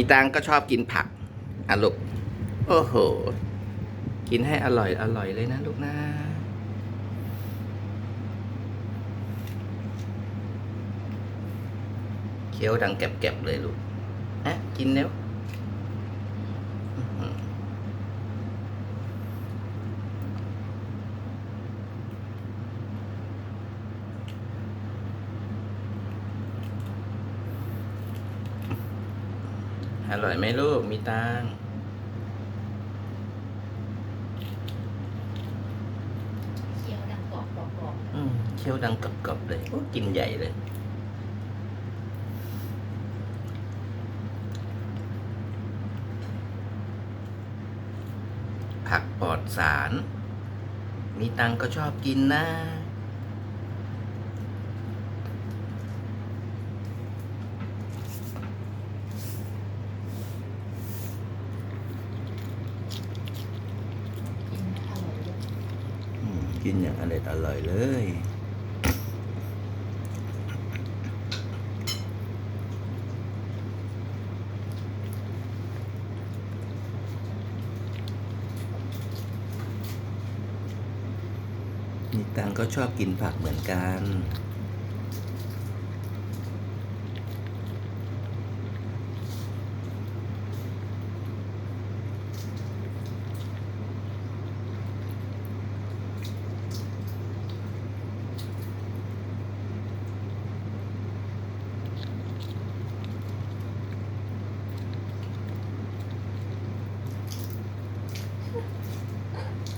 มีตังก็ชอบกินผักอะลูก โอ้โห กินให้อร่อยอร่อยเลยนะลูกนะ เคี้ยวดังแก็บๆเลยลูกฮะกินแล้ว อร่อยไหมลูก มีตังเคี้ยวดังกรอบกรอบกรอบอืมเคี้ยวดังกรอบๆเลยโอ้กินใหญ่เลย ผักปลอดสาร มีตังก็ชอบกินนะ กินอร่อยเลย อืม กินอย่างอร่อยอร่อยเลย มีตังก็ชอบกินผักเหมือนกัน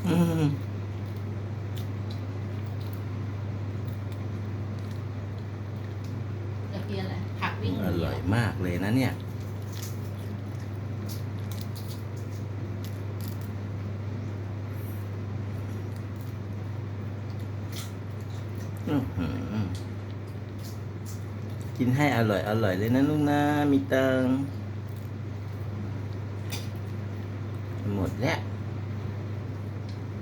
อืมจะกินอะไรผักวิ่งหอนีร่อยมากเลยนะเนี่ย อื้อหือกินให้อร่อยอร่อยเลยนะลูกนะ มีตังค์หมดแล้ว